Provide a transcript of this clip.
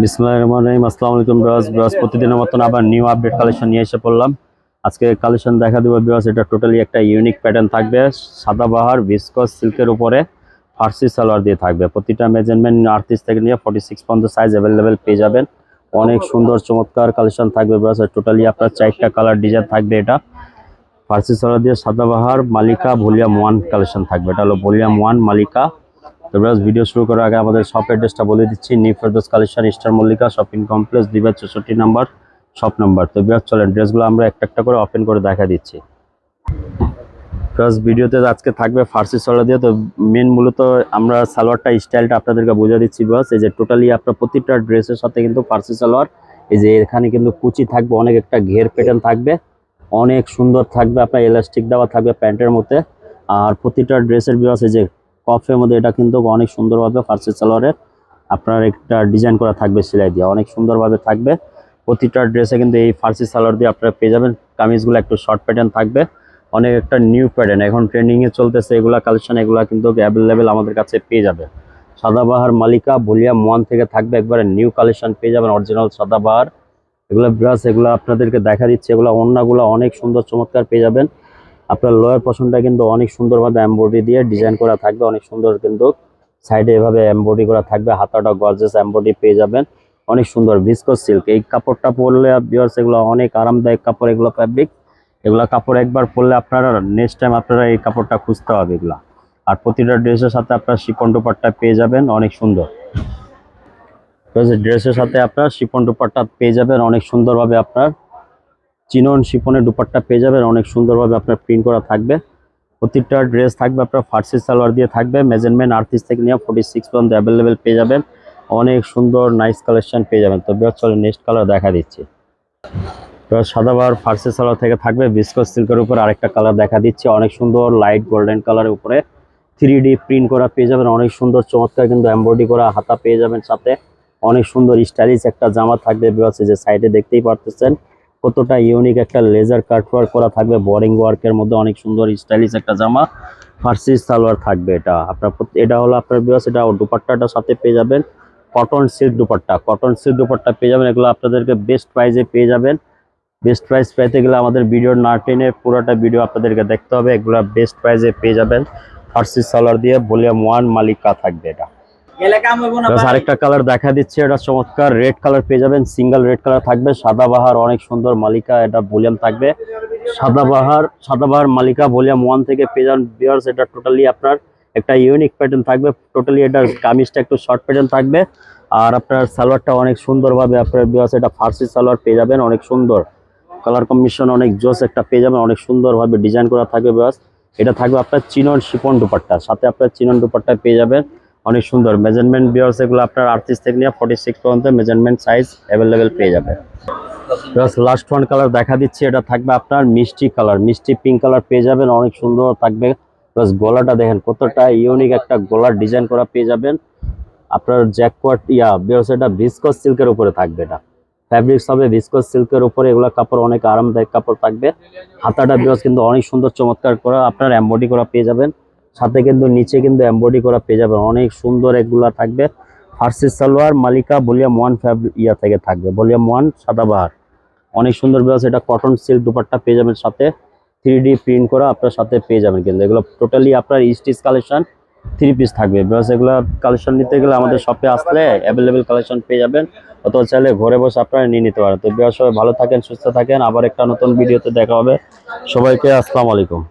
বিসমুল্লাহির রহমানির রহিম। আলাইকুম প্রতিদিনের মতন আবার নিউ আপডেট কালেকশন নিয়ে এসে পড়লাম। আজকে কালেকশন দেখা এটা টোটালি একটা ইউনিক প্যাটার্ন থাকবে। সাদাবাহার সিল্কের উপরে ফার্সি দিয়ে থাকবে। প্রতিটা মেজারমেন্ট থেকে নিয়ে সিক্স পর্যন্ত সাইজ অ্যাভেলেবেল পেয়ে যাবেন। অনেক সুন্দর, চমৎকার কালেকশন থাকবে টোটালি আপনার চারটা কালার ডিজাইন থাকবে এটা। ফার্সি সালোয়ার দিয়ে সাদাবাহার মালিকা ভলিউম ওয়ান কালেকশন থাকবে। এটা হলো ভলিউম ওয়ান মালিকা তো ভিডিও শুরু করার আগে আমাদের শপ অ্যাড্রেসটা বলে দিচ্ছি new Ferdous collection star Mallika shopping complex দুই বাই চৌষট্টি নাম্বার শপ নাম্বার তো ব্রাস, চলেন ড্রেসগুলো আমরা একটা একটা করে ওপেন করে দেখা দিচ্ছি। প্লাস ভিডিওতে আজকে থাকবে ফার্সি সালোয়ার দিয়ে, তো মেন মূলত আমরা সালোয়ারটা স্টাইলটা আপনাদেরকে বোঝা দিচ্ছি বাস এই যে টোটালি আপনার প্রতিটা ড্রেসের সাথে কিন্তু ফার্সি সালোয়ার এই যে এখানে কিন্তু কুচি থাকবে, অনেক একটা ঘের প্যাটার্ন থাকবে, অনেক সুন্দর থাকবে, আপনার এলাস্টিক দেওয়া থাকবে প্যান্টের মধ্যে। আর প্রতিটা ড্রেসের বিবাস এই যে কফের মধ্যে এটা কিন্তু অনেক সুন্দরভাবে ফার্সি সালোয়ারের আপনার একটা ডিজাইন করা থাকবে সেলাই দিয়ে। অনেক সুন্দরভাবে থাকবে। প্রতিটা ড্রেসে কিন্তু এই ফার্সি সালোয়ার দিয়ে আপনারা পেয়ে যাবেন। কামিজগুলো একটু শর্ট প্যাটার্ন থাকবে। অনেক একটা নিউ প্যাটার্ন এখন ট্রেন্ডিংয়ে চলতেছে এগুলা কালেকশন এগুলা কিন্তু অ্যাভেলেবেল আমাদের কাছে পেয়ে যাবে। সাদাবাহার মালিকা ভলিউম ওয়ান থেকে থাকবে একবারে নিউ কালেকশন পেয়ে যাবেন অরিজিনাল সাদাবাহার। এগুলো ব্রাশ এগুলো আপনাদেরকে দেখা দিচ্ছে। এগুলো অন্যগুলো অনেক সুন্দর চমৎকার পেয়ে যাবেন। আপনার লোয়ার পশনটা কিন্তু অনেক সুন্দরভাবে এমব্রয়ডারি দিয়ে ডিজাইন করা থাকবে, অনেক সুন্দর কিন্তু সাইডে এভাবে এমব্রয়ডারি করা থাকবে, হাতাটা গর্জেস এমব্রয়ডারি পেয়ে যাবেন। অনেক সুন্দর ভিসকো সিল্ক এই কাপড়টা পরলে বিয়ার্স এগুলো অনেক আরামদায়ক কাপড়, এগুলো ফ্যাব্রিক এগুলা কাপড় একবার পরলে আপনারা নেক্সট টাইম আপনারা এই কাপড়টা খুঁজতে হবে এগুলা। আর প্রতিটা ড্রেসের সাথে আপনার শিপন টুপারটা পেয়ে যাবেন, অনেক সুন্দর। ড্রেসের সাথে আপনার শিপন টুপারটা পেয়ে যাবেন, অনেক সুন্দরভাবে আপনার চিনন শিপনের দুপাট্টা পেয়ে যাবেন। অনেক সুন্দরভাবে আপনার প্রিন্ট করা থাকবে। প্রতিটা ড্রেস থাকবে, আপনার ফার্সি সালোয়ার দিয়ে থাকবে। মেজারমেন্ট আটত্রিশ থেকে নিয়ে ফোর্টি সিক্স পর্যন্ত অ্যাভেলেবেল পেয়ে যাবেন। অনেক সুন্দর নাইস কালেকশন পেয়ে যাবেন। তো বেশ চলে নেক্সট কালার দেখা দিচ্ছি। সাদাবার ফার্সি সালোয়ার থেকে থাকবে। বিস্কস সিল্কের উপর আরেকটা কালার দেখা দিচ্ছে। অনেক সুন্দর লাইট গোল্ডেন কালারের উপরে থ্রি ডি প্রিন্ট করা পেয়ে যাবেন। অনেক সুন্দর, চমৎকার কিন্তু এমব্রয়ডারি করা হাতা পেয়ে যাবেন সাথে। অনেক সুন্দর স্টাইলিশ একটা জামা থাকবে। বিকজ যে সাইডে দেখতেই পারতেছেন। কতটা ইউনিক একটা লেজার কাট ওয়ার্ক করা থাকবে বোরিং ওয়ার্কের মধ্যে অনেক সুন্দর স্টাইলিশ একটা জামা, ফার্সি সালোয়ার থাকবে এটা। আপনার এটা হলো আপনার বিকজ এটা দুপাট্টাটার সাথে পেয়ে যাবেন cotton silk dupatta. Cotton silk dupatta পেয়ে যাবেন, এগুলো আপনাদেরকে বেস্ট প্রাইজে পেয়ে যাবেন। বেস্ট প্রাইস পেতে গেলে আমাদের ভিডিও না টেনে পুরোটা ভিডিও আপনাদেরকে দেখতে হবে, এগুলো বেস্ট প্রাইসে পেয়ে যাবেন। ফার্সি সালোয়ার দিয়ে ভলিউম ওয়ান মালিকা থাকবে এটা। আরেকটা কালার দেখা দিচ্ছে এটা চমৎকার। রেড কালার পেয়ে যাবেন সিঙ্গেল রেড কালার থাকবে সাদাবাহার অনেক সুন্দর মালিকা এটা ভলিউম থাকবে। সাদাবাহার সাদাবাহার মালিকা ভলিউম ওয়ান থেকে পেয়ে যাবেন বিয়ার্স এটা টোটালি আপনার একটা ইউনিক প্যাটার্ন থাকবে টোটালি এটা কামিজটা একটু শর্ট প্যাটার্ন থাকবে। আর আপনার সালোয়ারটা অনেক সুন্দরভাবে আপনার বিয়ার্স এটা ফার্সি সালোয়ার পেয়ে যাবেন অনেক সুন্দর। কালার কম্বিনেশন অনেক জোস একটা পেয়ে যাবেন অনেক সুন্দরভাবে ডিজাইন করা থাকবে বিয়ার্স এটা থাকবে আপনার চিনন শিপন দুপাট্টা সাথে আপনার চিনন দুপাট্টা পেয়ে যাবেন। অনেক সুন্দর। মেজারমেন্ট বিয়ার্স এগুলো আপনার আটত্রিশ থেকে নিয়ে ফর্টি সিক্স পর্যন্ত মেজারমেন্ট সাইজ অ্যাভেলেবেল পেয়ে যাবে প্লাস লাস্ট ওয়ান কালার দেখা দিচ্ছি, এটা থাকবে আপনার মিষ্টি কালার মিষ্টি পিঙ্ক কালার পেয়ে যাবেন, অনেক সুন্দর থাকবে। প্লাস গলাটা দেখেন, কতটা ইউনিক একটা গলার ডিজাইন করা পেয়ে যাবেন। আপনার জ্যাকওয়াট ইয়া বিয়ার্স এটা ভিসকস সিল্কের উপরে থাকবে এটা। ফ্যাব্রিক্স হবে ভিসকস সিল্কের উপরে, এগুলো কাপড় অনেক আরামদায়ক কাপড় থাকবে। হাতাটা বিয়ার্স কিন্তু অনেক সুন্দর চমৎকার করা, আপনার এম্বডি করা পেয়ে যাবেন। সাথে কিন্তু নিচে কিন্তু এমব্রয়ডারি করা পেয়ে যাবেন। অনেক সুন্দর এগুলা থাকবে। ফার্সি salwar Malika volume one fabric ইয়া থেকে থাকবে। ভলিউম ওয়ান সাদাবাহার অনেক সুন্দর বিকজ এটা কটন সিল্ক দুপাট্টা পেয়ে যাবেন সাথে। থ্রি ডি প্রিন্ট করা আপনার সাথে পেয়ে যাবেন কিন্তু। এগুলো টোটালি আপনার স্টিচ কালেকশন থ্রি পিস থাকবে। বিকজ এগুলো কালেকশন নিতে গেলে আমাদের শপে আসলে অ্যাভেলেবেল কালেকশন পেয়ে যাবেন। অথবা চাইলে ঘরে বসে আপনারা নিয়ে নিতে পারেন। তো বিকজ সবাই ভালো থাকেন, সুস্থ থাকেন। আবার একটা নতুন ভিডিওতে দেখা হবে। সবাইকে আসসালামু আলাইকুম।